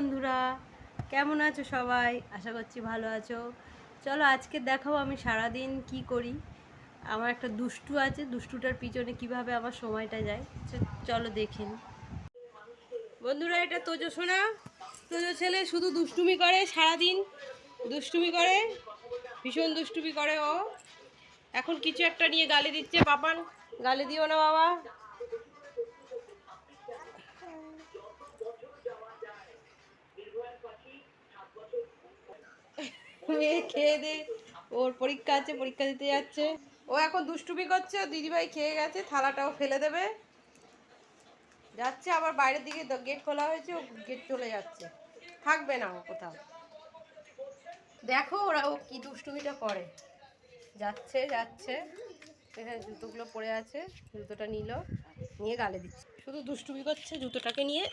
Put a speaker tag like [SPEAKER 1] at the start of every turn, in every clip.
[SPEAKER 1] বন্ধুরা? কেমন আছো সবাই? আশা করছি ভালো আছো। চলো আজকে দেখাও আমি সারাদিন কি করি। আমার একটা দুষ্টু আছে, দুষ্টুটার পিছনে কীভাবে আমার সময়টা যায়। চলো দেখে নিই। বন্ধুরা, এটা তোজো শোনা তোজো ছেলে শুধু দুষ্টুমি করে সারাদিন। দুষ্টুমি করে, ভীষণ দুষ্টুমি করে ও। এখন কিছু একটা নিয়ে গালি দিচ্ছে পাপান গালি দিও না বাবা। মেয়ে খেয়ে দে। ওর পরীক্ষা আছে, পরীক্ষা দিতে যাচ্ছে। ও এখন দুষ্টুমি করছে ও দিদিভাই খেয়ে গেছে থালাটাও ফেলে দেবে। যাচ্ছে, আবার বাইরের দিকে গেট খোলা হয়েছে, ও গেট চলে যাচ্ছে। থাকবে না ও কোথাও। দেখো ওরা ও কি দুষ্টুমিটা করে। যাচ্ছে যাচ্ছে। এখানে জুতোগুলো পড়ে আছে, জুতোটা নিল, নিয়ে গালে দিচ্ছে। শুধু দুষ্টুমি করছে, জুতোটাকে নিয়ে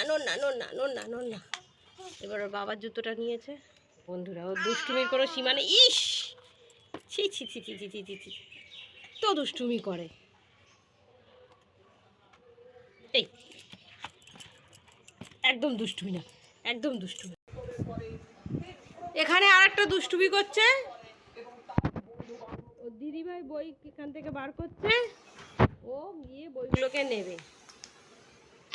[SPEAKER 1] না নোন না নোন, না। এবার ওর বাবার জুতোটা নিয়েছে। বন্ধুরা, ওর দুষ্টুমির কোনো সীমা ইস! ছি ছি ছি ছি ছি ছি ছি ছি। তো দুষ্টুমি করে। এই। একদম দুষ্টুমি না, একদম দুষ্টুমি। এখানে আর একটা দুষ্টুমি করছে। দিদিভাই বই এখান থেকে বার করছে। ও গিয়ে বইগুলোকে নেবে।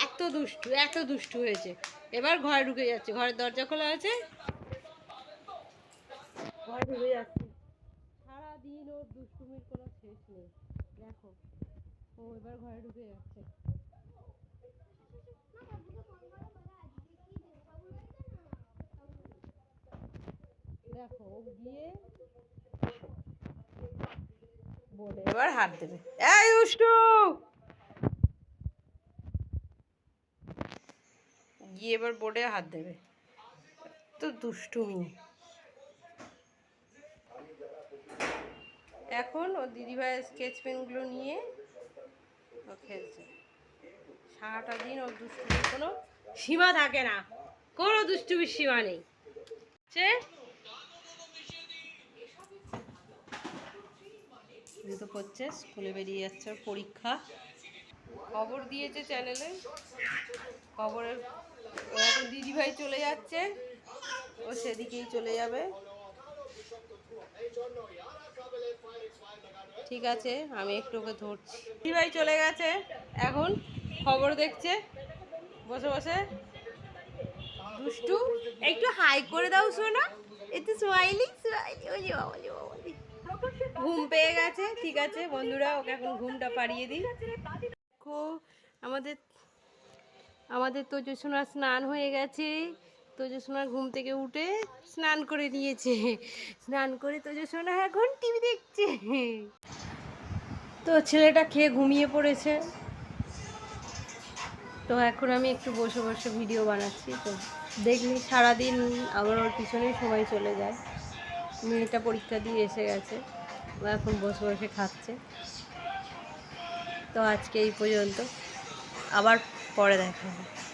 [SPEAKER 1] এত দুষ্টু এত দুষ্টু হয়েছে। এবার ঘরে ঢুকে যাচ্ছে। ঘরের দরজা খোলা আছে? ঘরে ঢুকে যাচ্ছে। সারাদিন ওর দুষ্টুমির কোনো শেষ নেই। দেখো ও এবার ঘরে ঢুকে যাচ্ছে। দেখো ও গিয়ে বলে এবার হাত দেবে। এই দুষ্টু! গিয়ে এবার বোর্ডে হাত দেবে। তো দুষ্টুমি। এখন ও দিদিভাইয়ের স্কেচ পেনগুলো নিয়ে ও খেলছে। সারাটা দিন ওর দুষ্টুমির কোনো সীমা থাকে না। কোনো দুষ্টুমির সীমা নেই। সে তো করছে, স্কুলে বেরিয়ে যাচ্ছে পরীক্ষা। খবর দিয়েছে চ্যানেলে খবরের ও এখন দিদিভাই চলে যাচ্ছে। ও সেদিকেই চলে যাবে। ঠিক আছে আমি একটু ওকে ধরছি। দিদিভাই চলে গেছে। এখন খবর দেখছে। বসে বসে। দুষ্টু একটু হাই করে দাও শোনা একটু স্মাইলি স্মাইলি ওই যে বাবা ওই বাবা, ঘুম পেয়ে গেছে ঠিক আছে। বন্ধুরা ওকে এখন ঘুমটা পাড়িয়ে দিই। আমাদের আমাদের তোজসোনার স্নান হয়ে গেছে। তোজসোনার ঘুম থেকে উঠে স্নান করে নিয়েছে। স্নান করে তোজসোনা এখন টিভি দেখছে। তো ছেলেটা খেয়ে ঘুমিয়ে পড়েছে। তো এখন আমি একটু বসে বসে ভিডিও বানাচ্ছি। তো দেখলি সারাদিন আমার ওর পিছনেই সময় চলে যায়। মেয়েটা পরীক্ষা দিয়ে এসে গেছে। ও এখন বসে বসে খাচ্ছে। তো আজকে এই পর্যন্ত। আবার পরে দেখা হবে।